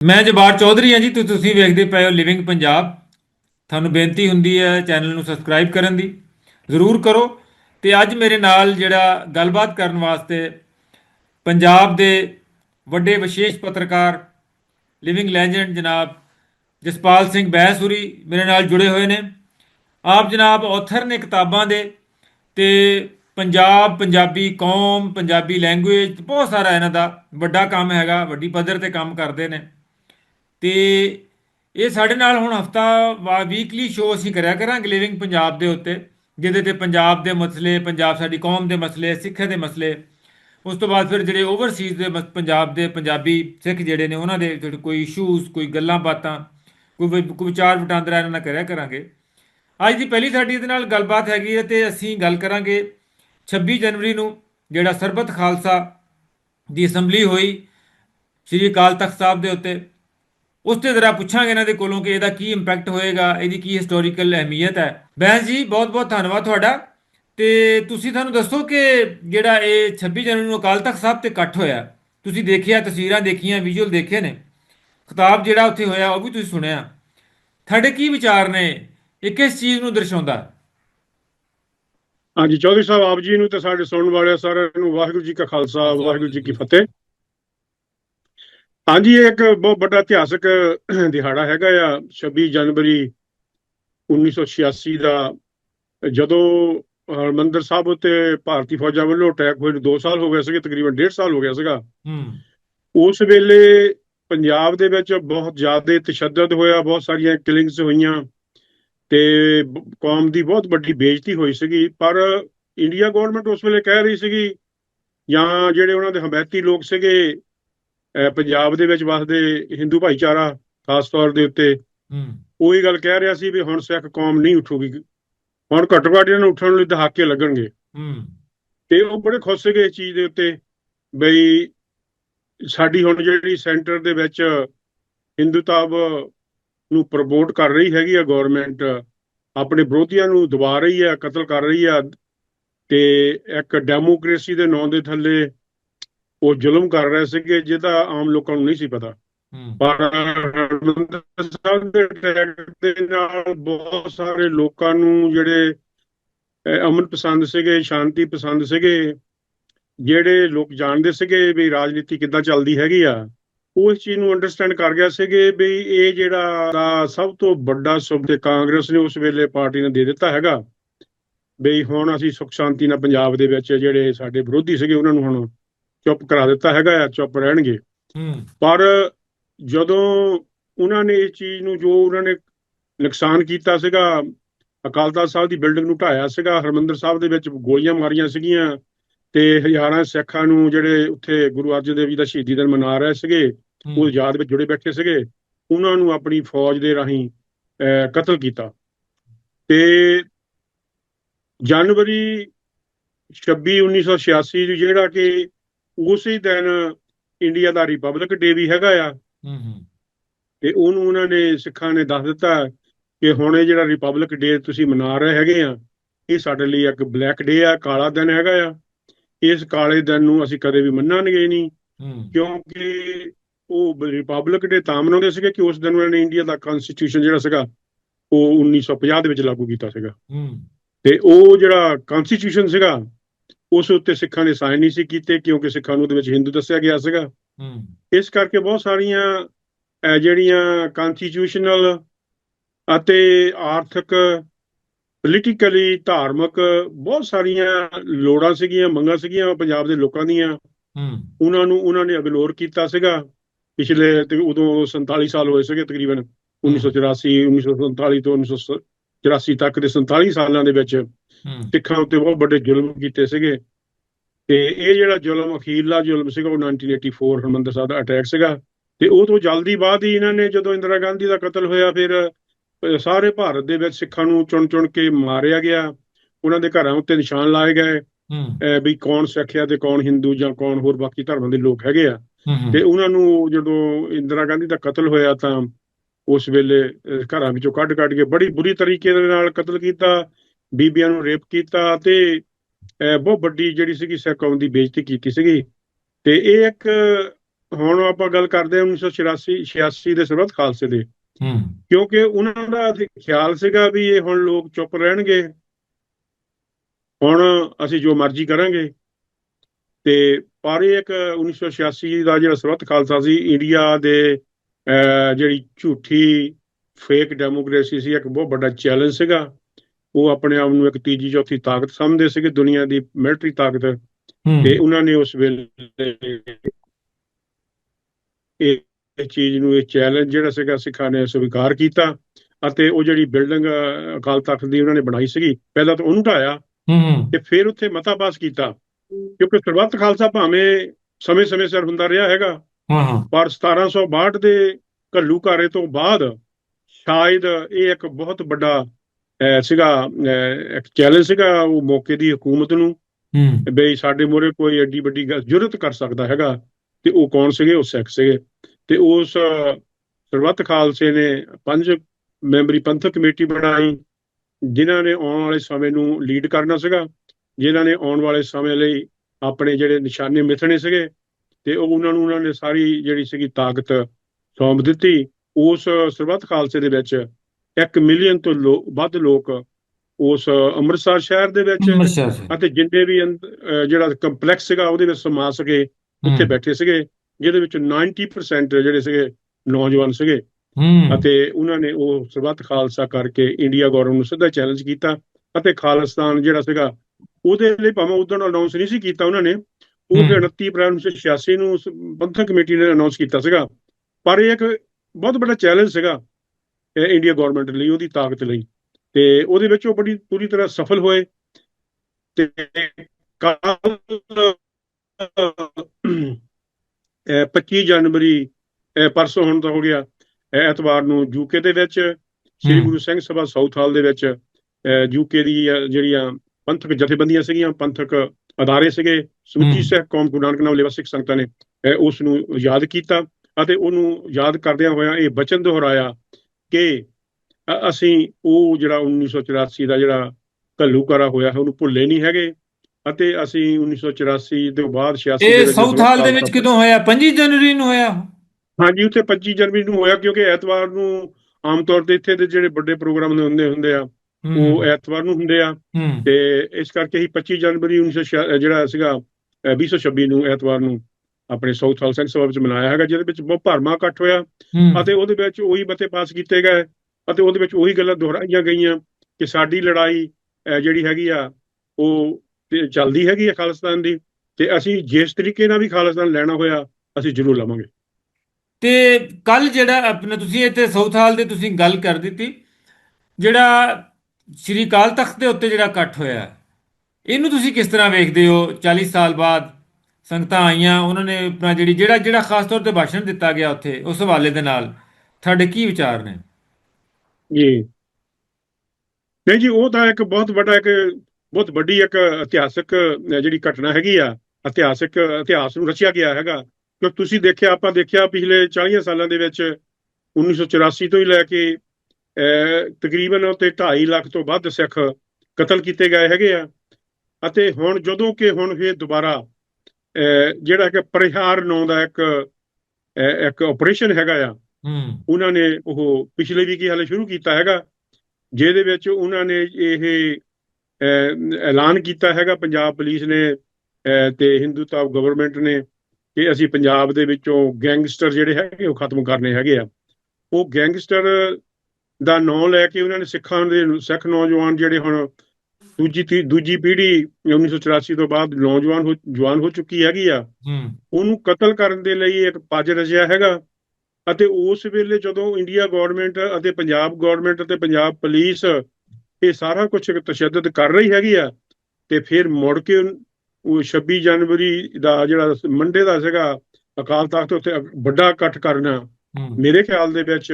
ਮੈਂ ਜਬਾਰ ਚੌਧਰੀ ਹਾਂ ਜੀ, ਤੇ ਤੁਸੀਂ ਵੇਖਦੇ ਪਏ ਹੋ ਲਿਵਿੰਗ ਪੰਜਾਬ ਤੁਹਾਨੂੰ ਬੇਨਤੀ ਹੁੰਦੀ ਹੈ ਚੈਨਲ ਨੂੰ ਸਬਸਕ੍ਰਾਈਬ ਕਰਨ ਦੀ। ਜ਼ਰੂਰ ਕਰੋ। ਤੇ ਅੱਜ ਮੇਰੇ ਨਾਲ ਜਿਹੜਾ ਗੱਲਬਾਤ ਕਰਨ ਵਾਸਤੇ ਪੰਜਾਬ ਦੇ ਵੱਡੇ ਵਿਸ਼ੇਸ਼ ਪੱਤਰਕਾਰ ਲਿਵਿੰਗ ਲੈਜੈਂਡ ਜਨਾਬ ਜਸਪਾਲ ਸਿੰਘ ਬੈਂਸੂਰੀ ਮੇਰੇ ਨਾਲ ਜੁੜੇ ਹੋਏ ਨੇ। ਆਪ ਜਨਾਬ ਆਥਰ ਨੇ ਕਿਤਾਬਾਂ ਦੇ ਤੇ ਪੰਜਾਬ, ਪੰਜਾਬੀ ਕੌਮ, ਪੰਜਾਬੀ ਲੈਂਗੁਏਜ ਬਹੁਤ ਸਾਰਾ ਇਹਨਾਂ ਦਾ ਵੱਡਾ ਕੰਮ ਹੈਗਾ, ਵੱਡੀ ਪੱਧਰ ਤੇ ਕੰਮ ਕਰਦੇ ਨੇ। ਤੇ ਇਹ ਸਾਡੇ ਨਾਲ ਹੁਣ ਹਫਤਾ ਵੀਕਲੀ ਸ਼ੋਅ ਅਸੀਂ ਕਰਿਆ ਕਰਾਂਗੇ ਲਿਵਿੰਗ ਪੰਜਾਬ ਦੇ ਉੱਤੇ, ਜਿਹਦੇ ਤੇ ਪੰਜਾਬ ਦੇ ਮਸਲੇ, ਪੰਜਾਬ ਸਾਡੀ ਕੌਮ ਦੇ ਮਸਲੇ, ਸਿੱਖਾਂ ਦੇ ਮਸਲੇ, ਉਸ ਤੋਂ ਬਾਅਦ ਫਿਰ ਜਿਹੜੇ ਓਵਰਸੀਜ਼ ਦੇ ਪੰਜਾਬ ਦੇ ਪੰਜਾਬੀ ਸਿੱਖ ਜਿਹੜੇ ਨੇ ਉਹਨਾਂ ਦੇ ਕੋਈ ਇਸ਼ੂਜ਼ ਕੋਈ ਗੱਲਾਂ ਬਾਤਾਂ, ਕੋਈ ਕੋਈ ਵਿਚਾਰ ਵਟਾਂਦਰਾ ਇਹਨਾਂ ਨਾਲ ਕਰਿਆ ਕਰਾਂਗੇ। ਅੱਜ ਦੀ ਪਹਿਲੀ ਸਾਡੀ ਇਹਦੇ ਨਾਲ ਗੱਲਬਾਤ ਹੈਗੀ ਹੈ ਤੇ ਅਸੀਂ ਗੱਲ ਕਰਾਂਗੇ 26 ਜਨਵਰੀ ਨੂੰ ਜਿਹੜਾ ਸਰਬਤ ਖਾਲਸਾ ਦੀ ਅਸੈਂਬਲੀ ਹੋਈ, ਸ੍ਰੀ ਅਕਾਲ ਤਖਤ ਸਾਹਿਬ ਦੇ ਉੱਤੇ। ਉਸ ਤੇ ਜ਼ਰਾ ਪੁੱਛਾਂਗੇ ਇਹਨਾਂ ਦੇ ਕੋਲੋਂ ਕਿ ਇਹਦਾ ਕੀ ਇੰਪੈਕਟ ਹੋਏਗਾ, ਇਹਦੀ ਕੀ ਹਿਸਟੋਰੀਕਲ ਅਹਿਮੀਅਤ ਹੈ। ਬੈਂਸ ਜੀ ਬਹੁਤ ਬਹੁਤ ਧੰਨਵਾਦ ਤੁਹਾਡਾ। ਤੇ ਤੁਸੀਂ ਸਾਨੂੰ ਦੱਸੋ ਕਿ ਜਿਹੜਾ ਇਹ 26 ਜਨਵਰੀ ਨੂੰ ਅਕਾਲ ਤਖਤ ਸਾਹਿਬ ਤੇ ਇਕੱਠ ਹੋਇਆ, ਤੁਸੀਂ ਦੇਖਿਆ, ਤਸਵੀਰਾਂ ਦੇਖੀਆਂ ਵਿਜ਼ੂਅਲ ਦੇਖੇ ਨੇ? ਖਿਤਾਬ ਜਿਹੜਾ ਉੱਥੇ ਹੋਇਆ, ਉਹ ਵੀ ਤੁਸੀਂ ਸੁਣਿਆ। ਤੁਹਾਡੇ ਕੀ ਵਿਚਾਰ ਨੇ? ਇਹ ਕਿਸ ਚੀਜ਼ ਨੂੰ ਦਰਸਾਉਂਦਾ? ਹਾਂਜੀ, ਚੌਧਰੀ ਸਾਹਿਬ, ਆਪ ਜੀ ਨੂੰ ਤੇ ਸਾਡੇ ਸੁਣਨ ਵਾਲੇ ਸਾਰਿਆਂ ਨੂੰ ਵਾਹਿਗੁਰੂ ਜੀ ਕਾ ਖਾਲਸਾ, ਵਾਹਿਗੁਰੂ ਜੀ ਕੀ ਫਤਿਹ। ਹਾਂਜੀ ਇਹ ਇੱਕ ਬਹੁਤ ਵੱਡਾ ਇਤਿਹਾਸਕ ਦਿਹਾੜਾ ਹੈਗਾ ਆ। 26 ਜਨਵਰੀ 1986 ਦਾ ਜਦੋਂ ਹਰਮੰਦਰ ਸਾਹਿਬ ਉੱਤੇ ਭਾਰਤੀ ਫੌਜਾਂ ਵੱਲੋਂ ਅਟੈਕ ਹੋਏ ਨੂੰ 2 ਸਾਲ ਹੋ ਗਏ ਸੀਗੇ ਤਕਰੀਬਨ 1.5 ਸਾਲ ਹੋ ਗਿਆ ਸੀਗਾ। ਹੂੰ। ਉਸ ਵੇਲੇ ਪੰਜਾਬ ਦੇ ਵਿੱਚ ਬਹੁਤ ਜ਼ਿਆਦਾ ਤਸ਼ੱਦਦ ਹੋਇਆ ਬਹੁਤ ਸਾਰੀਆਂ ਕਿਲਿੰਗਸ ਹੋਈਆਂ ਤੇ ਕੌਮ ਦੀ ਬਹੁਤ ਵੱਡੀ ਬੇਇੱਜ਼ਤੀ ਹੋਈ ਸੀਗੀ। ਪਰ ਇੰਡੀਆ ਗਵਰਨਮੈਂਟ ਉਸ ਵੇਲੇ ਕਹਿ ਰਹੀ ਸੀਗੀ ਜਾਂ ਜਿਹੜੇ ਉਹਨਾਂ ਦੇ ਹਮਾਇਤੀ ਲੋਕ ਸੀਗੇ ਪੰਜਾਬ ਦੇ ਵਿੱਚ ਵਸਦੇ ਹਿੰਦੂ ਭਾਈਚਾਰਾ ਖਾਸ ਤੌਰ ਦੇ ਉੱਤੇ ਹੂੰ। ਉਹ ਇਹ ਗੱਲ ਕਹਿ ਰਿਹਾ ਸੀ ਵੀ ਹੁਣ ਸਿੱਖ ਕੌਮ ਨਹੀਂ ਉੱਠੂਗੀ। ਹੁਣ ਘੱਟੋ ਘੱਟ ਇਹਨਾਂ ਨੂੰ ਉੱਠਣ ਲਈ ਦਹਾਕੇ ਲੱਗਣਗੇ। ਹੂੰ। ਤੇ ਉਹ ਬੜੇ ਖੁਸ਼ ਸੀਗੇ ਇਸ ਚੀਜ਼ ਦੇ ਉੱਤੇ ਬਈ ਸਾਡੀ ਹੁਣ ਜਿਹੜੀ ਸੈਂਟਰ ਦੇ ਵਿੱਚ ਹਿੰਦੂਤਾਵ ਨੂੰ ਪ੍ਰਮੋਟ ਕਰ ਰਹੀ ਹੈਗੀ ਆ ਗਵਰਨਮੈਂਟ ਆਪਣੇ ਵਿਰੋਧੀਆਂ ਨੂੰ ਦਬਾ ਰਹੀ ਆ ਕਤਲ ਕਰ ਰਹੀ ਆ ਤੇ ਇੱਕ ਡੈਮੋਕ੍ਰੇਸੀ ਦੇ ਨਾਂ ਦੇ ਥੱਲੇ ਉਹ ਜ਼ੁਲਮ ਕਰ ਰਹੇ ਸੀਗੇ ਜਿਹਦਾ ਆਮ ਲੋਕਾਂ ਨੂੰ ਨਹੀਂ ਸੀ ਪਤਾ। ਪਰ ਹਰਿਮੰਦਰ ਸਾਹਿਬ ਦੇ ਅਟੈਕ ਦੇ ਨਾਲ ਬਹੁਤ ਸਾਰੇ ਲੋਕਾਂ ਨੂੰ ਜਿਹੜੇ ਅਮਨ ਪਸੰਦ ਸੀਗੇ ਸ਼ਾਂਤੀ ਪਸੰਦ ਸੀਗੇ ਜਿਹੜੇ ਲੋਕ ਜਾਣਦੇ ਸੀਗੇ ਵੀ ਰਾਜਨੀਤੀ ਕਿੱਦਾਂ ਚੱਲਦੀ ਹੈਗੀ ਆ ਉਹ ਇਸ ਚੀਜ਼ ਨੂੰ ਅੰਡਰਸਟੈਂਡ ਕਰ ਗਿਆ ਸੀਗੇ ਵੀ ਇਹ ਜਿਹੜਾ ਦਾ ਸਭ ਤੋਂ ਵੱਡਾ ਸੁਭ ਤੇ ਕਾਂਗਰਸ ਨੇ ਉਸ ਵੇਲੇ ਪਾਰਟੀ ਨੇ ਦੇ ਦਿੱਤਾ ਹੈਗਾ। ਵੀ ਹੁਣ ਅਸੀਂ ਸੁਖ ਸ਼ਾਂਤੀ ਨਾਲ ਪੰਜਾਬ ਦੇ ਵਿੱਚ ਜਿਹੜੇ ਸਾਡੇ ਵਿਰੋਧੀ ਸੀਗੇ ਉਹਨਾਂ ਨੂੰ ਹੁਣ ਚੁੱਪ ਕਰਾ ਦਿੱਤਾ ਹੈਗਾ ਆ ਚੁੱਪ ਰਹਿਣਗੇ। ਪਰ ਜਦੋਂ ਉਹਨਾਂ ਨੇ ਇਸ ਚੀਜ਼ ਨੂੰ ਜੋ ਉਹਨਾਂ ਨੇ ਨੁਕਸਾਨ ਕੀਤਾ ਸੀਗਾ ਅਕਾਲ ਤਖਤ ਸਾਹਿਬ ਦੀ ਬਿਲਡਿੰਗ ਨੂੰ ਢਾਇਆ ਸੀਗਾ ਹਰਮੰਦਰ ਸਾਹਿਬ ਦੇ ਵਿੱਚ ਗੋਲੀਆਂ ਮਾਰੀਆਂ ਸੀਗੀਆਂ ਤੇ ਹਜ਼ਾਰਾਂ ਸਿੱਖਾਂ ਨੂੰ ਜਿਹੜੇ ਉੱਥੇ ਗੁਰੂ ਅਰਜਨ ਦੇਵ ਜੀ ਦਾ ਸ਼ਹੀਦੀ ਦਿਨ ਮਨਾ ਰਹੇ ਸੀਗੇ ਉਹ ਯਾਦ ਵਿੱਚ ਜੁੜੇ ਬੈਠੇ ਸੀਗੇ ਉਹਨਾਂ ਨੂੰ ਆਪਣੀ ਫੌਜ ਦੇ ਰਾਹੀਂ ਕਤਲ ਕੀਤਾ। ਤੇ ਜਨਵਰੀ 26 1986 ਨੂੰ ਜਿਹੜਾ ਕਿ ਉਸੇ ਦਿਨ ਇੰਡੀਆ ਦਾ ਰਿਪਬਲਿਕ ਡੇ ਵੀ ਹੈਗਾ ਆ। ਹੂੰ ਹੂੰ। ਤੇ ਉਹਨੂੰ ਉਹਨਾਂ ਨੇ ਸਿੱਖਾਂ ਨੇ ਦੱਸ ਦਿੱਤਾ ਕਿ ਹੁਣ ਇਹ ਜਿਹੜਾ ਰਿਪਬਲਿਕ ਡੇ ਤੁਸੀਂ ਮਨਾ ਰਹੇ ਹੈਗੇ ਆ ਇਹ ਸਾਡੇ ਲਈ ਇੱਕ ਬਲੈਕ ਡੇ ਆ ਕਾਲਾ ਦਿਨ ਹੈਗਾ ਆ। ਇਸ ਕਾਲੇ ਦਿਨ ਨੂੰ ਅਸੀਂ ਕਦੇ ਵੀ ਮੰਨਾਂਗੇ ਨਹੀਂ। ਕਿਉਂਕਿ ਉਹ ਰਿਪਬਲਿਕ ਡੇ ਤਾਂ ਮਨਾਉਂਦੇ ਸੀਗੇ ਕਿ ਉਸ ਦਿਨ ਉਹਨਾਂ ਨੇ ਇੰਡੀਆ ਦਾ ਕਨਸਟੀਟਿਊਸ਼ਨ ਜਿਹੜਾ ਸੀਗਾ ਉਹ 1950 ਦੇ ਵਿੱਚ ਲਾਗੂ ਕੀਤਾ ਸੀਗਾ। ਹੂੰ। ਤੇ ਉਹ ਜਿਹੜਾ ਕਨਸਟੀਟਿਊਸ਼ਨ ਸੀਗਾ ਉਸ ਉੱਤੇ ਸਿੱਖਾਂ ਨੇ ਸਾਈਨ ਨਹੀਂ ਸੀ ਕੀਤੇ ਕਿਉਂਕਿ ਸਿੱਖਾਂ ਨੂੰ ਉਹਦੇ ਵਿੱਚ ਹਿੰਦੂ ਦੱਸਿਆ ਗਿਆ ਸੀਗਾ। ਇਸ ਕਰਕੇ ਬਹੁਤ ਸਾਰੀਆਂ ਜਿਹੜੀਆਂ ਕਨਸਟੀਟਿਊਸ਼ਨਲ ਅਤੇ ਆਰਥਿਕ ਪੋਲੀਟੀਕਲੀ ਧਾਰਮਿਕ ਬਹੁਤ ਸਾਰੀਆਂ ਲੋੜਾਂ ਸੀਗੀਆਂ ਮੰਗਾਂ ਸੀਗੀਆਂ ਪੰਜਾਬ ਦੇ ਲੋਕਾਂ ਦੀਆਂ। ਉਹਨਾਂ ਨੂੰ ਉਹਨਾਂ ਨੇ ਇਗਨੋਰ ਕੀਤਾ ਸੀਗਾ ਪਿਛਲੇ ਉਦੋਂ 47 ਸਾਲ ਹੋਏ ਸੀਗੇ ਤਕਰੀਬਨ। 1984 1947 ਤੋਂ 1984 ਤੱਕ ਦੇ 47 ਸਾਲਾਂ ਦੇ ਵਿੱਚ ਸਿੱਖਾਂ ਉੱਤੇ ਬਹੁਤ ਵੱਡੇ ਜ਼ੁਲਮ ਕੀਤੇ ਸੀਗੇ। ਤੇ ਇਹ ਜਿਹੜਾ ਜ਼ੁਲਮ ਅਖੀਰਲਾ ਜ਼ੁਲਮ ਸੀਗਾ ਉਹ 1984 ਹਰਮੰਦਰ ਸਾਹਿਬ ਦਾ ਅਟੈਕ ਸੀਗਾ। ਤੇ ਉਹ ਤੋਂ ਜਲਦੀ ਬਾਅਦ ਹੀ ਇਹਨਾਂ ਨੇ ਜਦੋਂ ਇੰਦਰਾ ਗਾਂਧੀ ਦਾ ਕਤਲ ਹੋਇਆ ਫਿਰ ਸਾਰੇ ਭਾਰਤ ਦੇ ਵਿੱਚ ਸਿੱਖਾਂ ਨੂੰ ਚੁਣ-ਚੁਣ ਕੇ ਮਾਰਿਆ ਗਿਆ। ਉਹਨਾਂ ਦੇ ਘਰਾਂ ਉੱਤੇ ਨਿਸ਼ਾਨ ਲਾਏ ਗਏ। ਵੀ ਕੌਣ ਸਿੱਖ ਆ ਤੇ ਕੌਣ ਹਿੰਦੂ ਜਾਂ ਕੌਣ ਹੋਰ ਬਾਕੀ ਧਰਮਾਂ ਦੇ ਲੋਕ ਹੈਗੇ ਆ। ਤੇ ਉਹਨਾਂ ਨੂੰ ਜਦੋਂ ਇੰਦਰਾ ਗਾਂਧੀ ਦਾ ਕਤਲ ਹੋਇਆ ਤਾਂ ਉਸ ਵੇਲੇ ਘਰਾਂ ਵਿੱਚੋਂ ਕੱਢ-ਕੱਢ ਕੇ ਬੜੀ ਬੁਰੀ ਤਰੀਕੇ ਦੇ ਨਾਲ ਕਤਲ ਕੀਤਾ ਬੀਬੀਆਂ ਨੂੰ ਰੇਪ ਕੀਤਾ ਤੇ ਬਹੁਤ ਵੱਡੀ ਜਿਹੜੀ ਸੀਗੀ ਸਿੱਖ ਦੀ ਬੇਇੱਜ਼ਤੀ ਕੀਤੀ ਸੀਗੀ। ਤੇ ਇਹ ਇੱਕ ਹੁਣ ਆਪਾਂ ਗੱਲ ਕਰਦੇ ਹਾਂ 1984 86 ਦੇ ਸਰਬੱਤ ਖਾਲਸੇ ਦੇ। ਕਿਉਂਕਿ ਉਹਨਾਂ ਦਾ ਖਿਆਲ ਸੀਗਾ ਵੀ ਇਹ ਹੁਣ ਲੋਕ ਚੁੱਪ ਰਹਿਣਗੇ। ਹੁਣ ਅਸੀਂ ਜੋ ਮਰਜ਼ੀ ਕਰਾਂਗੇ। ਤੇ ਪਰ ਇਹ ਇੱਕ 1986 ਦਾ ਜਿਹੜਾ ਸਰਬੱਤ ਖਾਲਸਾ ਸੀ ਇੰਡੀਆ ਦੇ ਜਿਹੜੀ ਝੂਠੀ ਫੇਕ ਡੈਮੋਕ੍ਰੇਸੀ ਸੀ ਇੱਕ ਬਹੁਤ ਵੱਡਾ ਚੈਲੰਜ ਸੀਗਾ। ਉਹ ਆਪਣੇ ਆਪ ਨੂੰ ਇੱਕ ਤੀਜੀ ਚੌਥੀ ਤਾਕਤ ਸਮਝਦੇ ਸੀਗੇ ਦੁਨੀਆ ਦੀ ਮਿਲਟਰੀ ਤਾਕਤ। ਤੇ ਉਹਨਾਂ ਨੇ ਉਸ ਵੇਲੇ ਇਹ ਚੀਜ਼ ਨੂੰ ਇਹ ਚੈਲੰਜ ਜਿਹੜਾ ਸੀਗਾ ਸਿੱਖਾਂ ਨੇ ਸਵੀਕਾਰ ਕੀਤਾ ਅਤੇ ਉਹ ਜਿਹੜੀ ਬਿਲਡਿੰਗ ਅਕਾਲ ਤਖਤ ਦੀ ਉਹਨਾਂ ਨੇ ਬਣਾਈ ਸੀਗੀ ਪਹਿਲਾਂ ਤਾਂ ਉਹਨੂੰ ਢਾਇਆ ਤੇ ਫਿਰ ਉੱਥੇ ਮਤਾ ਪਾਸ ਕੀਤਾ। ਕਿਉਂਕਿ ਸਰਬੱਤ ਖਾਲਸਾ ਭਾਵੇਂ ਸਮੇਂ-ਸਮੇਂ ਸਿਰ ਹੁੰਦਾ ਰਿਹਾ ਹੈਗਾ। ਹਾਂ ਪਰ 1762 ਦੇ ਘੱਲੂਘਾਰੇ ਤੋਂ ਬਾਅਦ ਸ਼ਾਇਦ ਇਹ ਇੱਕ ਬਹੁਤ ਵੱਡਾ ਸੀਗਾ ਇੱਕ ਚੈਲੰਜ ਸੀਗਾ ਉਹ ਮੌਕੇ ਦੀ ਹਕੂਮਤ ਨੂੰ ਬਈ ਸਾਡੇ ਮੂਹਰੇ ਕੋਈ ਐਡੀ ਵੱਡੀ ਗੱਲ ਜੁਰਤ ਕਰ ਸਕਦਾ ਹੈਗਾ ਤੇ ਉਹ ਕੌਣ ਸੀਗੇ? ਉਹ ਸਿੱਖ ਸੀਗੇ। ਤੇ ਉਸ ਸਰਬੱਤ ਖਾਲਸੇ ਨੇ ਪੰਜ ਮੈਂਬਰੀ ਪੰਥਕ ਕਮੇਟੀ ਬਣਾਈ ਜਿਨ੍ਹਾਂ ਨੇ ਆਉਣ ਵਾਲੇ ਸਮੇਂ ਨੂੰ ਲੀਡ ਕਰਨਾ ਸੀਗਾ ਜਿਨ੍ਹਾਂ ਨੇ ਆਉਣ ਵਾਲੇ ਸਮੇਂ ਲਈ ਆਪਣੇ ਜਿਹੜੇ ਨਿਸ਼ਾਨੇ ਮਿਥਣੇ ਸੀਗੇ ਤੇ ਉਹ ਉਹਨਾਂ ਨੂੰ ਉਹਨਾਂ ਨੇ ਸਾਰੀ ਜਿਹੜੀ ਸੀਗੀ ਤਾਕਤ ਸੌਂਪ ਦਿੱਤੀ। ਉਸ ਸਰਬੱਤ ਖਾਲਸੇ ਦੇ ਵਿੱਚ 1 ਮਿਲੀਅਨ ਤੋਂ ਵੱਧ ਲੋਕ ਉਸ ਅੰਮ੍ਰਿਤਸਰ ਸ਼ਹਿਰ ਦੇ ਵਿੱਚ ਅਤੇ ਜਿੰਨੇ ਵੀ ਜਿਹੜਾ ਕੰਪਲੈਕਸ ਸੀਗਾ ਉਹਦੇ ਵਿੱਚ ਸਮਾ ਸਕੇ ਉੱਥੇ ਬੈਠੇ ਸੀਗੇ ਜਿਹਦੇ ਵਿੱਚ 90% ਜਿਹੜੇ ਸੀਗੇ ਨੌਜਵਾਨ ਸੀਗੇ। ਅਤੇ ਉਹਨਾਂ ਨੇ ਉਹ ਸਰਬੱਤ ਖਾਲਸਾ ਕਰਕੇ ਇੰਡੀਆ ਗਵਰਨਮੈਂਟ ਨੂੰ ਸਿੱਧਾ ਚੈਲੰਜ ਕੀਤਾ। ਅਤੇ ਖਾਲਿਸਤਾਨ ਜਿਹੜਾ ਸੀਗਾ ਉਹਦੇ ਲਈ ਭਾਵੇਂ ਉਦੋਂ ਅਨਾਉਂਸ ਨਹੀਂ ਸੀ ਕੀਤਾ ਉਹਨਾਂ ਨੇ ਉਹ। ਫਿਰ 29 ਅਪ੍ਰੈਲ 1986 ਨੂੰ ਉਸ ਪੰਥਕ ਕਮੇਟੀ ਨੇ ਅਨਾਉਂਸ ਕੀਤਾ ਸੀਗਾ ਪਰ ਇਹ ਇੱਕ ਬਹੁਤ ਵੱਡਾ ਚੈਲੰਜ ਸੀਗਾ ਇੰਡੀਆ ਗਵਰਨਮੈਂਟ ਲਈ ਉਹਦੀ ਤਾਕਤ ਲਈ ਤੇ ਉਹਦੇ ਵਿੱਚ ਉਹ ਬੜੀ ਪੂਰੀ ਤਰ੍ਹਾਂ ਸਫਲ ਹੋਏ ਤੇ ਕੱਲ 25 ਜਨਵਰੀ ਪਰਸੋਂ ਹੁਣ ਤਾਂ ਹੋ ਗਿਆ ਐਤਵਾਰ ਨੂੰ ਯੂਕੇ ਦੇ ਵਿੱਚ ਸ੍ਰੀ। ਗੁਰੂ ਸਿੰਘ ਸਭਾ ਸਾਊਥ ਹਾਲ ਦੇ ਵਿੱਚ ਯੂਕੇ ਦੀ ਜਿਹੜੀਆਂ ਪੰਥਕ ਜਥੇਬੰਦੀਆਂ ਸੀਗੀਆਂ ਪੰਥਕ ਅਦਾਰੇ ਸੀਗੇ ਸਮੁੱਚੀ ਹੂੰ। ਸਿੱਖ ਕੌਮ ਗੁਰੂ ਨਾਨਕ ਨਾਮ ਲੇਵਾ ਸਿੱਖ ਸੰਗਤਾਂ ਨੇ ਉਸ ਨੂੰ ਯਾਦ ਕੀਤਾ ਅਤੇ ਉਹਨੂੰ ਯਾਦ ਕਰਦਿਆਂ ਹੋਇਆਂ ਇਹ ਬਚਨ ਦੁਹਰਾਇਆ ਕਿ ਅਸੀਂ ਉਹ ਜਿਹੜਾ 1984 ਦਾ ਜਿਹੜਾ ਘੱਲੂਘਾਰਾ ਹੋਇਆ ਹੈ ਉਹਨੂੰ ਭੁੱਲੇ ਨਹੀਂ ਹੈਗੇ ਅਤੇ ਅਸੀਂ 1984 ਤੋਂ ਬਾਅਦ 86 ਦੇ ਇਹ ਸਾਊਥ ਹਾਲ ਦੇ ਵਿੱਚ ਕਦੋਂ ਹੋਇਆ 25 ਜਨਵਰੀ ਨੂੰ ਹੋਇਆ ਹਾਂਜੀ ਉੱਥੇ 25 ਜਨਵਰੀ ਨੂੰ ਹੋਇਆ ਕਿਉਂਕਿ ਐਤਵਾਰ ਨੂੰ ਆਮ ਤੌਰ ਤੇ ਇੱਥੇ ਦੇ ਜਿਹੜੇ ਵੱਡੇ ਪ੍ਰੋਗਰਾਮ ਹੁੰਦੇ ਹੁੰਦੇ ਆ ਉਹ ਐਤਵਾਰ ਨੂੰ ਹੁੰਦੇ ਆ ਤੇ ਇਸ ਕਰਕੇ ਹੀ 25 ਜਨਵਰੀ 1906 ਜਿਹੜਾ ਸੀਗਾ ਅਹ 2026 ਨੂੰ ਐਤਵਾਰ ਨੂੰ ਆਪਣੇ ਸਾਊਥ ਹਾਲ ਸਿੰਘ ਸਭਾ ਵਿੱਚ ਮਨਾਇਆ ਹੈਗਾ ਜਿਹਦੇ ਵਿੱਚ ਬਹੁਤ ਭਰਮਾ ਇਕੱਠ ਹੋਇਆ ਅਤੇ ਉਹਦੇ ਵਿੱਚ ਉਹੀ ਮਤੇ ਪਾਸ ਕੀਤੇ ਗਏ ਅਤੇ ਉਹਦੇ ਵਿੱਚ ਉਹੀ ਗੱਲਾਂ ਦੁਹਰਾਈਆਂ ਗਈਆਂ ਕਿ ਸਾਡੀ ਲੜਾਈ ਜਿਹੜੀ ਹੈਗੀ ਆ ਉਹ ਚੱਲਦੀ ਹੈਗੀ ਆ ਖਾਲਿਸਤਾਨ ਦੀ ਤੇ ਅਸੀਂ ਜਿਸ ਤਰੀਕੇ ਨਾਲ ਵੀ ਖਾਲਿਸਤਾਨ ਲੈਣਾ ਹੋਇਆ ਅਸੀਂ ਜ਼ਰੂਰ ਲਵਾਂਗੇ। ਤੇ ਕੱਲ ਜਿਹੜਾ ਆਪਣਾ ਤੁਸੀਂ ਇੱਥੇ ਸਾਊਥ ਹਾਲ ਦੇ ਤੁਸੀਂ ਗੱਲ ਕਰ ਦਿੱਤੀ ਜਿਹੜਾ ਸ੍ਰੀ ਅਕਾਲ ਤਖਤ ਦੇ ਉੱਤੇ ਜਿਹੜਾ ਇਕੱਠ ਹੋਇਆ ਇਹਨੂੰ ਤੁਸੀਂ ਕਿਸ ਤਰ੍ਹਾਂ ਵੇਖਦੇ ਹੋ? 40 ਸਾਲ ਬਾਅਦ ਸੰਗਤਾਂ ਆਈਆਂ, ਉਹਨਾਂ ਨੇ ਆਪਣਾ ਜਿਹੜੀ, ਜਿਹੜਾ ਜਿਹੜਾ ਖਾਸ ਤੌਰ ਤੇ ਭਾਸ਼ਣ ਦਿੱਤਾ ਗਿਆ ਉੱਥੇ, ਉਸ ਹਵਾਲੇ ਦੇ ਨਾਲ, ਤੁਹਾਡੇ ਕੀ ਵਿਚਾਰ ਨੇ? ਜੀ। ਨਹੀਂ ਜੀ, ਉਹ ਤਾਂ ਇੱਕ ਬਹੁਤ ਵੱਡਾ, ਇੱਕ ਬਹੁਤ ਵੱਡੀ ਇੱਕ ਇਤਿਹਾਸਕ ਜਿਹੜੀ ਘਟਨਾ ਹੈਗੀ ਆ, ਇਤਿਹਾਸਕ, ਇਤਿਹਾਸ ਨੂੰ ਰਚਿਆ ਗਿਆ ਹੈਗਾ। ਕਿ ਤੁਸੀਂ ਦੇਖਿਆ, ਆਪਾਂ ਦੇਖਿਆ ਪਿਛਲੇ 40 ਸਾਲਾਂ ਦੇ ਵਿੱਚ 1984 ਤੋਂ ਹੀ ਲੈ ਕੇ ਤਕਰੀਬਨ ਉੱਤੇ 2.5 ਲੱਖ ਤੋਂ ਵੱਧ ਸਿੱਖ ਕਤਲ ਕੀਤੇ ਗਏ ਹੈਗੇ ਆ। ਅਤੇ ਹੁਣ ਜਦੋਂ ਕਿ ਹੁਣ ਇਹ ਦੁਬਾਰਾ ਜਿਹੜਾ ਕਿ ਪਰਿਹਾਰ ਨਾਂ ਦਾ ਇੱਕ ਇੱਕ ਆਪਰੇਸ਼ਨ ਹੈਗਾ ਆ ਹੂੰ। ਉਹਨਾਂ ਨੇ ਉਹ ਪਿਛਲੇ ਵੀ ਕੀ ਹਾਲੇ ਸ਼ੁਰੂ ਕੀਤਾ ਹੈਗਾ ਜਿਹਦੇ ਵਿੱਚ ਉਹਨਾਂ ਨੇ ਇਹ ਐਲਾਨ ਕੀਤਾ ਹੈਗਾ ਪੰਜਾਬ ਪੁਲਿਸ ਨੇ ਤੇ ਹਿੰਦੂਤਾ ਗਵਰਨਮੈਂਟ ਨੇ ਕਿ ਅਸੀਂ ਪੰਜਾਬ ਦੇ ਵਿੱਚੋਂ ਗੈਂਗਸਟਰ ਜਿਹੜੇ ਹੈਗੇ ਉਹ ਖਤਮ ਕਰਨੇ ਹੈਗੇ ਆ। ਉਹ ਗੈਂਗਸਟਰ ਦਾ ਨਾਂ ਲੈ ਕੇ ਉਹਨਾਂ ਨੇ ਸਿੱਖਾਂ ਦੇ ਸਿੱਖ ਨੌਜਵਾਨ ਜਿਹੜੇ ਹੁਣ ਦੂਜੀ ਦੂਜੀ ਪੀੜ੍ਹੀ 1984 ਤੋਂ ਬਾਅਦ ਨੌਜਵਾਨ ਹੋ ਜਵਾਨ ਹੋ ਚੁੱਕੀ ਹੈਗੀ ਆ ਹੂੰ। ਉਹਨੂੰ ਕਤਲ ਕਰਨ ਦੇ ਲਈ ਇੱਕ ਪੱਜ ਰਚਿਆ ਹੈਗਾ ਅਤੇ ਉਸ ਵੇਲੇ ਜਦੋਂ ਇੰਡੀਆ ਗਵਰਨਮੈਂਟ ਅਤੇ ਪੰਜਾਬ ਗਵਰਨਮੈਂਟ ਅਤੇ ਪੰਜਾਬ ਪੁਲਿਸ ਇਹ ਸਾਰਾ ਕੁਝ ਤਸ਼ੱਦਦ ਕਰ ਰਹੀ ਹੈਗੀ ਆ ਤੇ ਫਿਰ ਮੁੜ ਕੇ ਉਹ 26 ਜਨਵਰੀ ਦਾ ਜਿਹੜਾ ਮੰਡੇ ਦਾ ਸੀਗਾ ਅਕਾਲ ਤਖਤ ਉੱਤੇ ਵੱਡਾ ਇਕੱਠ ਕਰਨਾ ਮੇਰੇ ਖਿਆਲ ਦੇ ਵਿੱਚ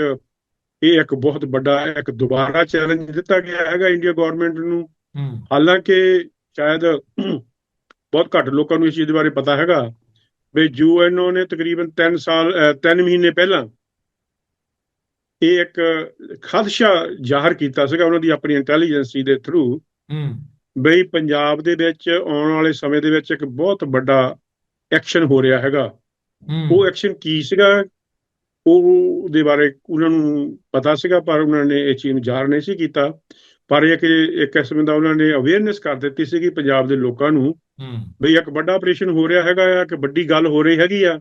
ਇਹ ਇੱਕ ਬਹੁਤ ਵੱਡਾ ਇੱਕ ਦੁਬਾਰਾ ਚੈਲੰਜ ਦਿੱਤਾ ਗਿਆ ਹੈਗਾ ਇੰਡੀਆ ਗਵਰਨਮੈਂਟ ਨੂੰ। ਹਾਲਾਂਕਿ ਸ਼ਾਇਦ ਬਹੁਤ ਘੱਟ ਲੋਕਾਂ ਨੂੰ ਇਸ ਚੀਜ਼ ਦੇ ਬਾਰੇ ਪਤਾ ਹੈਗਾ ਵੀ ਯੂਐਨਓ ਨੇ ਤਕਰੀਬਨ 3 ਸਾਲ 3 ਮਹੀਨੇ ਪਹਿਲਾਂ ਇਹ ਇੱਕ ਖਦਸ਼ਾ ਜ਼ਾਹਰ ਕੀਤਾ ਸੀਗਾ ਉਹਨਾਂ ਦੀ ਆਪਣੀ ਇੰਟੈਲੀਜੈਂਸੀ ਦੇ ਥਰੂ ਬਈ ਪੰਜਾਬ ਦੇ ਵਿੱਚ ਆਉਣ ਵਾਲੇ ਸਮੇਂ ਦੇ ਵਿੱਚ ਇੱਕ ਬਹੁਤ ਵੱਡਾ ਐਕਸ਼ਨ ਹੋ ਰਿਹਾ ਹੈਗਾ। ਉਹ ਐਕਸ਼ਨ ਕੀ ਸੀਗਾ? ਉਹ ਦੇ ਬਾਰੇ ਉਹਨਾਂ ਨੂੰ ਪਤਾ ਸੀਗਾ ਪਰ ਉਹਨਾਂ ਨੇ ਇਹ ਚੀਜ਼ ਨੂੰ ਜ਼ਾਹਰ ਨਹੀਂ ਸੀ ਕੀਤਾ। ਪਰ ਇਹ ਕਿ ਇੱਕ ਕਿਸਮ ਦਾ ਉਹਨਾਂ ਨੇ ਅਵੇਅਰਨੈਸ ਕਰ ਦਿੱਤੀ ਸੀ ਕਿ ਪੰਜਾਬ ਦੇ ਲੋਕਾਂ ਨੂੰ ਹੂੰ। ਬਈ ਇੱਕ ਵੱਡਾ ਆਪਰੇਸ਼ਨ ਹੋ ਰਿਹਾ ਹੈਗਾ ਆ ਕਿ ਵੱਡੀ ਗੱਲ ਹੋ ਰਹੀ ਹੈਗੀ ਆ।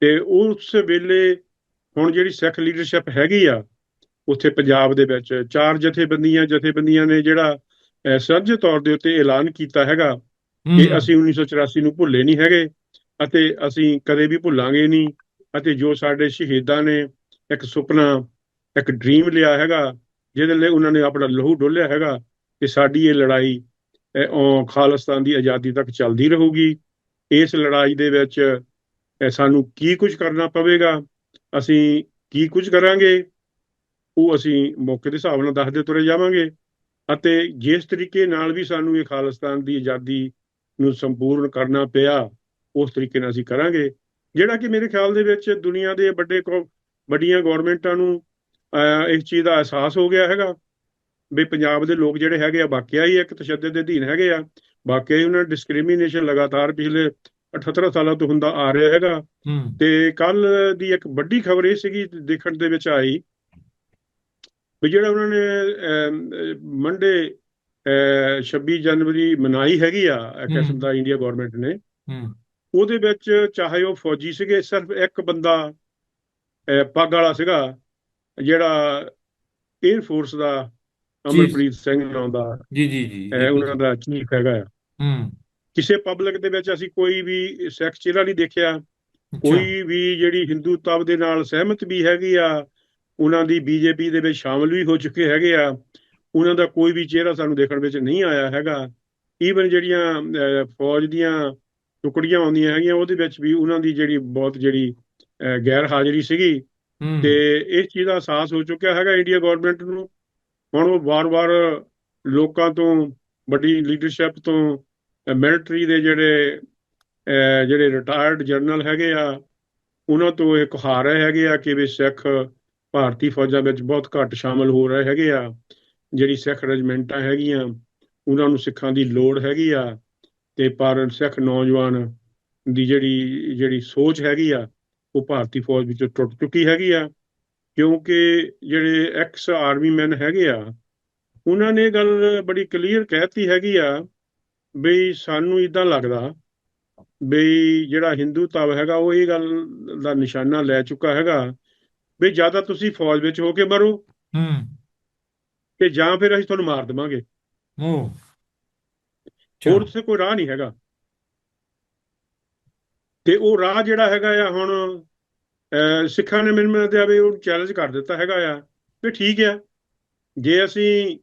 ਤੇ ਉਸ ਵੇਲੇ ਹੁਣ ਜਿਹੜੀ ਸਿੱਖ ਲੀਡਰਸ਼ਿਪ ਹੈਗੀ ਆ ਉੱਥੇ ਪੰਜਾਬ ਦੇ ਵਿੱਚ ਚਾਰ ਜਥੇਬੰਦੀਆਂ ਜਥੇਬੰਦੀਆਂ ਨੇ ਜਿਹੜਾ ਸਾਂਝੇ ਤੌਰ ਦੇ ਉੱਤੇ ਐਲਾਨ ਕੀਤਾ ਹੈਗਾ ਕਿ ਅਸੀਂ 1984 ਨੂੰ ਭੁੱਲੇ ਨਹੀਂ ਹੈਗੇ ਅਤੇ ਅਸੀਂ ਕਦੇ ਵੀ ਭੁੱਲਾਂਗੇ ਨਹੀਂ। ਅਤੇ ਜੋ ਸਾਡੇ ਸ਼ਹੀਦਾਂ ਨੇ ਇੱਕ ਸੁਪਨਾ, ਇੱਕ ਡ੍ਰੀਮ ਲਿਆ ਹੈਗਾ, ਜਿਹਦੇ ਲਈ ਉਹਨਾਂ ਨੇ ਆਪਣਾ ਲਹੂ ਡੋਲਿਆ ਹੈਗਾ ਕਿ ਸਾਡੀ ਇਹ ਲੜਾਈ ਖਾਲਿਸਤਾਨ ਦੀ ਆਜ਼ਾਦੀ ਤੱਕ ਚੱਲਦੀ ਰਹੂਗੀ। ਇਸ ਲੜਾਈ ਦੇ ਵਿੱਚ ਸਾਨੂੰ ਕੀ ਕੁਝ ਕਰਨਾ ਪਵੇਗਾ? ਅਸੀਂ ਕੀ ਕੁਝ ਕਰਾਂਗੇ? ਉਹ ਅਸੀਂ ਮੌਕੇ ਦੇ ਹਿਸਾਬ ਨਾਲ ਦੱਸਦੇ ਤੁਰੇ ਜਾਵਾਂਗੇ। ਅਤੇ ਜਿਸ ਤਰੀਕੇ ਨਾਲ ਵੀ ਸਾਨੂੰ ਇਹ ਖਾਲਿਸਤਾਨ ਦੀ ਆਜ਼ਾਦੀ ਨੂੰ ਸੰਪੂਰਨ ਕਰਨਾ ਪਿਆ, ਉਸ ਤਰੀਕੇ ਨਾਲ ਅਸੀਂ ਕਰਾਂਗੇ। ਜਿਹੜਾ ਕਿ ਮੇਰੇ ਖਿਆਲ ਦੇ ਵਿੱਚ ਦੁਨੀਆ ਦੇ ਵੱਡੇ ਵੱਡੀਆਂ ਗਵਰਨਮੈਂਟਾਂ ਨੂੰ ਇਸ ਚੀਜ਼ ਦਾ ਅਹਿਸਾਸ ਹੋ ਗਿਆ ਹੈਗਾ ਵੀ ਪੰਜਾਬ ਦੇ ਲੋਕ ਜਿਹੜੇ ਹੈਗੇ ਆ ਵਾਕਿਆ ਹੀ ਇੱਕ ਤਸ਼ੱਦਦ ਦੇ ਅਧੀਨ ਹੈਗੇ ਆ। ਵਾਕਿਆ ਹੀ ਉਹਨਾਂ ਡਿਸਕ੍ਰਿਮੀਨੇਸ਼ਨ ਲਗਾਤਾਰ ਪਿਛਲੇ 78 ਸਾਲਾਂ ਤੋਂ ਹੁੰਦਾ ਆ ਰਿਹਾ ਹੈਗਾ। ਤੇ ਕੱਲ ਦੀ ਇੱਕ ਵੱਡੀ ਖਬਰ ਇਹ ਸੀਗੀ ਦੇਖਣ ਦੇ ਵਿੱਚ ਆਈ ਵੀ ਜਿਹੜਾ ਉਹਨਾਂ ਨੇ ਮੰਡੇ 26 ਜਨਵਰੀ ਮਨਾਈ ਹੈਗੀ ਆ। ਕਿਸਮ ਦਾ ਇੰਡੀਆ ਗਵਰਨਮੈਂਟ ਨੇ। ਉਹਦੇ ਵਿੱਚ ਚਾਹੇ ਉਹ ਫੌਜੀ ਸੀਗੇ ਸਿਰਫ ਇੱਕ ਬੰਦਾ ਪੱਗ ਵਾਲਾ ਸੀਗਾ ਜਿਹੜਾ 에ਅਰ ਫੋਰਸ ਦਾ ਅਮਰਪ੍ਰੀਤ ਸਿੰਘ ਨਾਮ ਦਾ। ਜੀ ਜੀ ਜੀ ਉਹਨਾਂ ਦਾ ਚੀਫ ਹੈਗਾ ਹੂੰ। ਕਿਸੇ ਪਬਲਿਕ ਦੇ ਵਿੱਚ ਅਸੀਂ ਕੋਈ ਵੀ ਸਿੱਖ ਚਿਹਰਾ ਨਹੀਂ ਦੇਖਿਆ। ਕੋਈ ਵੀ ਜਿਹੜੀ ਹਿੰਦੂਤਵ ਦੇ ਨਾਲ ਸਹਿਮਤ ਵੀ ਹੈਗੀ ਆ ਉਹਨਾਂ ਦੀ ਬੀਜੇਪੀ ਦੇ ਵਿੱਚ ਸ਼ਾਮਲ ਵੀ ਹੋ ਚੁੱਕੇ ਹੈਗੇ ਆ। ਉਹਨਾਂ ਦਾ ਕੋਈ ਵੀ ਚਿਹਰਾ ਸਾਨੂੰ ਦੇਖਣ ਵਿੱਚ ਨਹੀਂ ਆਇਆ ਹੈਗਾ। ਈਵਨ ਜਿਹੜੀਆਂ ਫੌਜ ਦੀਆਂ ਟੁਕੜੀਆਂ ਆਉਂਦੀਆਂ ਹੈਗੀਆਂ ਉਹਦੇ ਵਿੱਚ ਵੀ ਉਹਨਾਂ ਦੀ ਜਿਹੜੀ ਬਹੁਤ ਜਿਹੜੀ ਗੈਰ ਹਾਜ਼ਰੀ ਸੀਗੀ ਤੇ ਇਸ ਚੀਜ਼ ਦਾ ਅਹਿਸਾਸ ਹੋ ਚੁੱਕਿਆ ਹੈਗਾ ਇੰਡੀਆ ਗਵਰਨਮੈਂਟ ਨੂੰ। ਹੁਣ ਉਹ ਵਾਰ-ਵਾਰ ਲੋਕਾਂ ਤੋਂ ਵੱਡੀ ਲੀਡਰਸ਼ਿਪ ਤੋਂ ਮਿਲਟਰੀ ਦੇ ਜਿਹੜੇ ਜਿਹੜੇ ਰਿਟਾਇਰਡ ਜਨਰਲ ਹੈਗੇ ਆ ਉਹਨਾਂ ਤੋਂ ਇਹ ਗੁਹਾਰ ਰਹੇ ਹੈਗੇ ਆ ਕਿ ਵੀ ਸਿੱਖ ਭਾਰਤੀ ਫੌਜਾਂ ਵਿੱਚ ਬਹੁਤ ਘੱਟ ਸ਼ਾਮਲ ਹੋ ਰਹੇ ਹੈਗੇ ਆ। ਜਿਹੜੀ ਸਿੱਖ ਰੈਜੀਮੈਂਟਾਂ ਹੈਗੀਆਂ ਉਹਨਾਂ ਨੂੰ ਸਿੱਖਾਂ ਦੀ ਲੋੜ ਹੈਗੀ ਆ। ਤੇ ਪਰ ਸਿੱਖ ਨੌਜਵਾਨ ਦੀ ਜਿਹੜੀ ਜਿਹੜੀ ਸੋਚ ਹੈਗੀ ਆ ਉਹ ਭਾਰਤੀ ਫੌਜ ਵਿੱਚੋਂ ਟੁੱਟ ਚੁੱਕੀ ਹੈਗੀ ਆ। ਕਿਉਂਕਿ ਜਿਹੜੇ ਐਕਸ ਆਰਮੀ ਮੈਨ ਹੈਗੇ ਆ ਉਹਨਾਂ ਨੇ ਗੱਲ ਬੜੀ ਕਲੀਅਰ ਕਹਿਤੀ ਹੈਗੀ ਆ ਬਈ ਸਾਨੂੰ ਇਦਾਂ ਲੱਗਦਾ ਬਈ ਜਿਹੜਾ ਹਿੰਦੂ ਤਵ ਹੈਗਾ ਉਹ ਇਹ ਗੱਲ ਦਾ ਨਿਸ਼ਾਨਾ ਲੈ ਚੁੱਕਾ ਹੈਗਾ ਵੀ ਜਾਂ ਤਾਂ ਤੁਸੀਂ ਫੌਜ ਵਿੱਚ ਹੋ ਕੇ ਮਰੋ ਹੂੰ। ਤੇ ਜਾਂ ਫਿਰ ਅਸੀਂ ਤੁਹਾਨੂੰ ਮਾਰ ਦੇਵਾਂਗੇ। ਉਹ ਹੋਰ ਉੱਥੇ ਕੋਈ ਰਾਹ ਨਹੀਂ ਹੈਗਾ। ਤੇ ਉਹ ਰਾਹ ਜਿਹੜਾ ਹੈਗਾ ਆ ਹੁਣ ਸਿੱਖਾਂ ਨੇ ਮੈਨੂੰ ਲੱਗਦਾ ਵੀ ਉਹ ਚੈਲੰਜ ਕਰ ਦਿੱਤਾ ਹੈਗਾ ਆ। ਵੀ ਠੀਕ ਆ। ਜੇ ਅਸੀਂ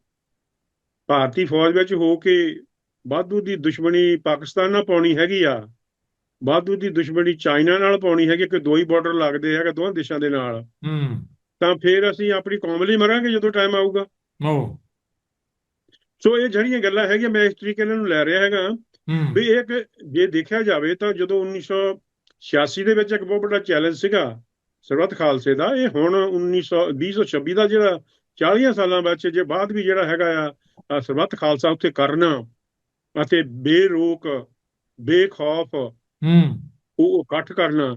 ਭਾਰਤੀ ਫੌਜ ਵਿੱਚ ਹੋ ਕੇ ਵਾਧੂ ਦੀ ਦੁਸ਼ਮਣੀ ਪਾਕਿਸਤਾਨ ਨਾਲ ਪਾਉਣੀ ਹੈਗੀ ਆ ਵਾਧੂ ਦੀ ਦੁਸ਼ਮਣੀ ਚਾਈਨਾ ਨਾਲ ਪਾਉਣੀ ਹੈਗੀ ਕਿ ਦੋ ਹੀ ਬਾਰਡਰ ਲੱਗਦੇ ਹੈਗਾ ਦੋਹਾਂ ਦੇਸ਼ਾਂ ਦੇ ਨਾਲ ਹੂੰ। ਤਾਂ ਫਿਰ ਅਸੀਂ ਆਪਣੀ ਕੌਮ ਲਈ ਮਰਾਂਗੇ ਜਦੋਂ ਟਾਈਮ ਆਊਗਾ। ਉਹ ਸੋ ਇਹ ਜਿਹੜੀਆਂ ਗੱਲਾਂ ਹੈਗੀਆਂ ਮੈਂ ਇਸ ਤਰੀਕੇ ਨਾਲ ਨੂੰ ਲੈ ਰਿਹਾ ਹੈਗਾ। ਵੀ ਇਹ ਜੇ ਦੇਖਿਆ ਜਾਵੇ ਤਾਂ ਜਦੋਂ 1986 ਦੇ ਵਿੱਚ ਇੱਕ ਬਹੁਤ ਵੱਡਾ ਚੈਲੰਜ ਸੀਗਾ ਸਰਬੱਤ ਖਾਲਸੇ ਦਾ ਇਹ ਹੁਣ 1900 2026 ਦਾ ਜਿਹੜਾ 40 ਸਾਲਾਂ ਵਿੱਚ ਜੇ ਬਾਅਦ ਵੀ ਜਿਹੜਾ ਹੈਗਾ ਆ ਸਰਬੱਤ ਖਾਲਸਾ ਉੱਥੇ ਕਰਨਾ ਅਤੇ ਬੇਰੋਕ ਬੇਖੌਫ ਹੂੰ। ਉਹ ਇਕੱਠ ਕਰਨਾ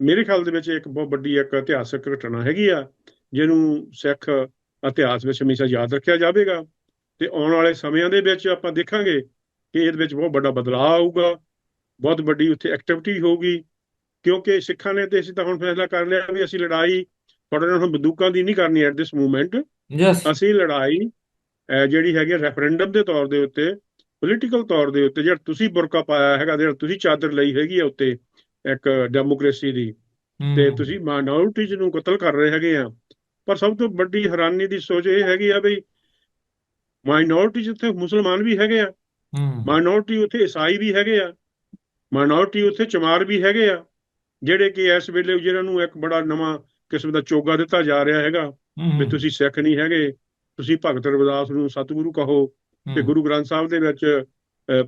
ਮੇਰੇ ਖਿਆਲ ਦੇ ਵਿੱਚ ਇੱਕ ਬਹੁਤ ਵੱਡੀ ਇੱਕ ਇਤਿਹਾਸਕ ਘਟਨਾ ਹੈਗੀ ਆ ਜਿਹਨੂੰ ਸਿੱਖ ਇਤਿਹਾਸ ਵਿੱਚ ਹਮੇਸ਼ਾ ਯਾਦ ਰੱਖਿਆ ਜਾਵੇਗਾ। ਤੇ ਆਉਣ ਵਾਲੇ ਸਮਿਆਂ ਦੇ ਵਿੱਚ ਆਪਾਂ ਦੇਖਾਂਗੇ ਕਿ ਇਹਦੇ ਵਿੱਚ ਬਹੁਤ ਵੱਡਾ ਬਦਲਾਅ ਆਊਗਾ ਬਹੁਤ ਵੱਡੀ ਉੱਥੇ ਐਕਟੀਵਿਟੀ ਹੋਊਗੀ ਕਿਉਂਕਿ ਸਿੱਖਾਂ ਨੇ ਤੇ ਅਸੀਂ ਤਾਂ ਹੁਣ ਫੈਸਲਾ ਕਰ ਲਿਆ ਵੀ ਅਸੀਂ ਲੜਾਈ ਤੁਹਾਡੇ ਨਾਲ ਹੁਣ ਬੰਦੂਕਾਂ ਦੀ ਨਹੀਂ ਕਰਨੀ ਐਟ ਦਿਸ ਮੂਵਮੈਂਟ ਯੈਸ ਅਸੀਂ ਲੜਾਈ ਜਿਹੜੀ ਹੈਗੀ ਰੈਫਰੈਂਡਮ ਦੇ ਤੌਰ ਦੇ ਉੱਤੇ ਪੋਲੀਟੀਕਲ ਤੌਰ ਦੇ ਉੱਤੇ ਜਿਹੜਾ ਤੁਸੀਂ ਬੁਰਕਾ ਪਾਇਆ ਹੈਗਾ ਜਿਹੜਾ ਤੁਸੀਂ ਚਾਦਰ ਲਈ ਹੈਗੀ ਆ ਉੱਤੇ ਇੱਕ ਡੈਮੋਕ੍ਰੇਸੀ ਦੀ ਤੇ ਤੁਸੀਂ ਮਾਈਨੋਰਿਟੀਜ਼ ਨੂੰ ਕਤਲ ਕਰ ਰਹੇ ਹੈਗੇ ਆ। ਪਰ ਸਭ ਤੋਂ ਵੱਡੀ ਹੈਰਾਨੀ ਦੀ ਸੋਚ ਇਹ ਹੈਗੀ ਆ ਵੀ ਮਾਈਨੋਰਿਟੀਜ਼ ਉੱਥੇ ਮੁਸਲਮਾਨ ਵੀ ਹੈਗੇ ਆ ਮਾਈਨੋਰਿਟੀ ਉੱਥੇ ਈਸਾਈ ਵੀ ਹੈਗੇ ਆ ਮਾਈਨੋਰਿਟੀ ਉੱਥੇ ਚਮਾਰ ਵੀ ਹੈਗੇ ਆ ਜਿਹੜੇ ਕਿ ਇਸ ਵੇਲੇ ਜਿਹਨਾਂ ਨੂੰ ਇੱਕ ਬੜਾ ਨਵਾਂ ਕਿਸਮ ਦਾ ਚੋਗਾ ਦਿੱਤਾ ਜਾ ਰਿਹਾ ਹੈਗਾ ਵੀ ਤੁਸੀਂ ਸਿੱਖ ਨਹੀਂ ਹੈਗੇ ਤੁਸੀਂ ਭਗਤ ਰਵਿਦਾਸ ਨੂੰ ਸਤਿਗੁਰੂ ਕਹੋ ਤੇ ਗੁਰੂ ਗ੍ਰੰਥ ਸਾਹਿਬ ਦੇ ਵਿੱਚ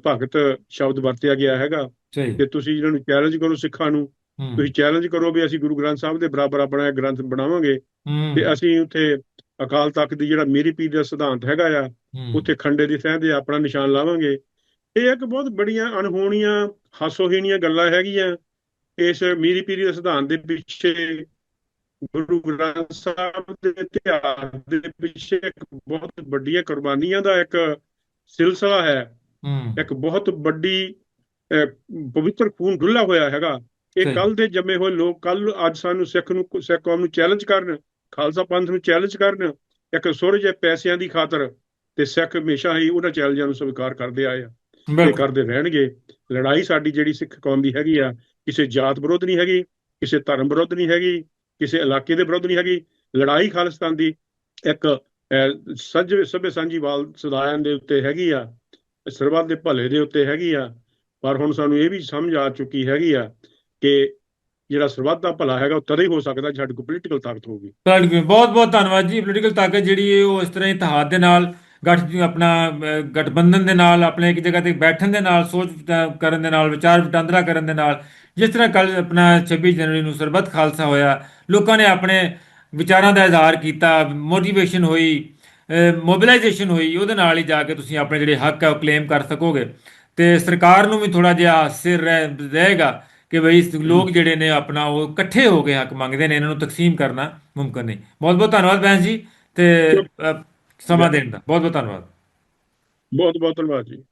ਭਗਤ ਸ਼ਬਦ ਵਰਤਿਆ ਗਿਆ ਹੈਗਾ ਕਿ ਤੁਸੀਂ ਇਹਨਾਂ ਨੂੰ ਚੈਲੰਜ ਕਰੋ ਸਿੱਖਾਂ ਨੂੰ ਤੁਸੀਂ ਚੈਲੰਜ ਕਰੋ ਵੀ ਅਸੀਂ ਗੁਰੂ ਗ੍ਰੰਥ ਸਾਹਿਬ ਦੇ ਬਰਾਬਰ ਆਪਣਾ ਗ੍ਰੰਥ ਬਣਾਵਾਂਗੇ ਤੇ ਅਸੀਂ ਉੱਥੇ ਅਕਾਲ ਤਖਤ ਦੀ ਜਿਹੜਾ ਮੇਰੀ ਪੀਰ ਦਾ ਸਿਧਾਂਤ ਹੈਗਾ ਆ ਉੱਥੇ ਖੰਡੇ ਦੀ ਥਾਂ ਤੇ ਆਪਣਾ ਨਿਸ਼ਾਨ ਲਾਵਾਂਗੇ। ਇਹ ਇੱਕ ਬਹੁਤ ਬੜੀਆਂ ਅਣਹੋਣੀਆਂ ਹਾਸੋਹੀਣੀਆਂ ਗੱਲਾਂ ਹੈਗੀਆਂ। ਇਸ ਮੀਰੀ ਪੀਰੀ ਦੇ ਸਿਧਾਂਤ ਦੇ ਪਿੱਛੇ ਗੁਰੂ ਗ੍ਰੰਥ ਸਾਹਿਬ ਦੇ ਇਤਿਹਾਸ ਦੇ ਪਿੱਛੇ ਇੱਕ ਬਹੁਤ ਵੱਡੀਆਂ ਕੁਰਬਾਨੀਆਂ ਦਾ ਇੱਕ ਸਿਲਸਿਲਾ ਹੈ। ਇੱਕ ਬਹੁਤ ਵੱਡੀ ਪਵਿੱਤਰ ਖੂਨ ਡੁੱਲਾ ਹੋਇਆ ਹੈਗਾ। ਸਹੀ। ਇਹ ਕੱਲ ਦੇ ਜੰਮੇ ਹੋਏ ਲੋਕ ਕੱਲ ਅੱਜ ਸਾਨੂੰ ਸਿੱਖ ਨੂੰ ਸਿੱਖ ਕੌਮ ਨੂੰ ਚੈਲੰਜ ਕਰਨ ਖਾਲਸਾ ਪੰਥ ਨੂੰ ਚੈਲੰਜ ਕਰਨ ਇੱਕ ਸੁਰ ਪੈਸਿਆਂ ਦੀ ਖਾਤਰ ਤੇ ਸਿੱਖ ਹਮੇਸ਼ਾ ਹੀ ਉਹਨਾਂ ਚੈਲੰਜਾਂ ਨੂੰ ਸਵੀਕਾਰ ਕਰਦੇ ਆਏ ਆ। ਤੇ ਕਰਦੇ ਰਹਿਣਗੇ। ਲੜਾਈ ਸਾਡੀ ਜਿਹੜੀ ਸਿੱਖ ਕੌਮ ਦੀ ਹੈਗੀ ਆ ਕਿਸੇ ਜਾਤ ਵਿਰੁੱਧ ਨਹੀਂ ਹੈਗੀ ਕਿਸੇ ਧਰਮ ਵਿਰੁੱਧ ਨਹੀਂ ਹੈਗੀ ਕਿਸੇ ਇਲਾਕੇ ਦੇ ਵਿਰੁੱਧ ਨਹੀਂ ਹੈਗੀ। ਲੜਾਈ ਖਾਲਿਸਤਾਨ ਦੀ ਇੱਕ ਸੱਜ ਸਭੇ ਸਾਂਝੀਵਾਲ ਸਦਾਇਆਂ ਦੇ ਉੱਤੇ ਹੈਗੀ ਆ ਸਰਬੱਤ ਦੇ ਭਲੇ ਦੇ ਉੱਤੇ ਹੈਗੀ ਆ। ਪਰ ਹੁਣ ਸਾਨੂੰ ਇਹ ਵੀ ਸਮਝ ਆ ਚੁੱਕੀ ਹੈਗੀ ਆ ਕਿ ਜਿਹੜਾ ਸਰਬੱਤ ਦਾ ਭਲਾ ਹੈਗਾ, ਉਹ ਤਦੇ ਹੀ ਹੋ ਸਕਦਾ ਜੇ ਸਾਡੇ ਕੋਲ ਪੋਲੀਟੀਕਲ ਤਾਕਤ ਹੋਊਗੀ। ਤੁਹਾਡੀ ਬਹੁਤ ਬਹੁਤ ਧੰਨਵਾਦ ਜੀ। ਪੋਲੀਟੀਕਲ ਤਾਕਤ ਜਿਹੜੀ ਹੈ, ਉਹ ਇਸ ਤਰ੍ਹਾਂ ਇਤਿਹਾਦ ਦੇ ਨਾਲ, ਗੱਠ ਆਪਣਾ ਗਠਬੰਧਨ ਦੇ ਨਾਲ, ਆਪਣੇ ਇੱਕ ਜਗ੍ਹਾ ਤੇ ਬੈਠਣ ਦੇ ਨਾਲ, ਸੋਚ ਕਰਨ ਦੇ ਨਾਲ, ਵਿਚਾਰ ਵਟਾਂਦਰਾ ਕਰਨ ਦੇ ਨਾਲ, ਜਿਸ ਤਰ੍ਹਾਂ ਕੱਲ ਆਪਣਾ 26 ਜਨਵਰੀ ਨੂੰ ਸਰਬੱਤ ਖਾਲਸਾ ਹੋਇਆ, ਲੋਕਾਂ ਨੇ ਆਪਣੇ ਵਿਚਾਰਾਂ ਦਾ ਇਜ਼ਹਾਰ ਕੀਤਾ ਮੋਟੀਵੇਸ਼ਨ ਹੋਈ ਮੋਬਿਲਾਈਜੇਸ਼ਨ ਹੋਈ, ਉਹਦੇ ਨਾਲ ਹੀ ਜਾ ਕੇ ਤੁਸੀਂ ਆਪਣੇ ਜਿਹੜੇ ਹੱਕ ਹੈ, ਉਹ ਕਲੇਮ ਕਰ ਸਕੋਗੇ। ਤੇ ਸਰਕਾਰ ਨੂੰ ਵੀ ਥੋੜਾ ਜਿਹਾ ਸਿਰ ਰਹਿ- ਰਹੇਗਾ। ਕਿ ਬਈ ਲੋਕ ਜਿਹੜੇ ਨੇ ਆਪਣਾ ਉਹ ਇਕੱਠੇ ਹੋ ਕੇ ਹੱਕ ਮੰਗਦੇ ਨੇ, ਇਹਨਾਂ ਨੂੰ ਤਕਸੀਮ ਕਰਨਾ ਮੁਮਕਨ ਨਹੀਂ। ਬਹੁਤ ਬਹੁਤ ਧੰਨਵਾਦ ਬੈਂਸ ਜੀ ਤੇ ਸਮਾਂ ਦੇਣ ਦਾ। ਬਹੁਤ ਬਹੁਤ ਧੰਨਵਾਦ। ਬਹੁਤ ਬਹੁਤ ਧੰਨਵਾਦ ਜੀ।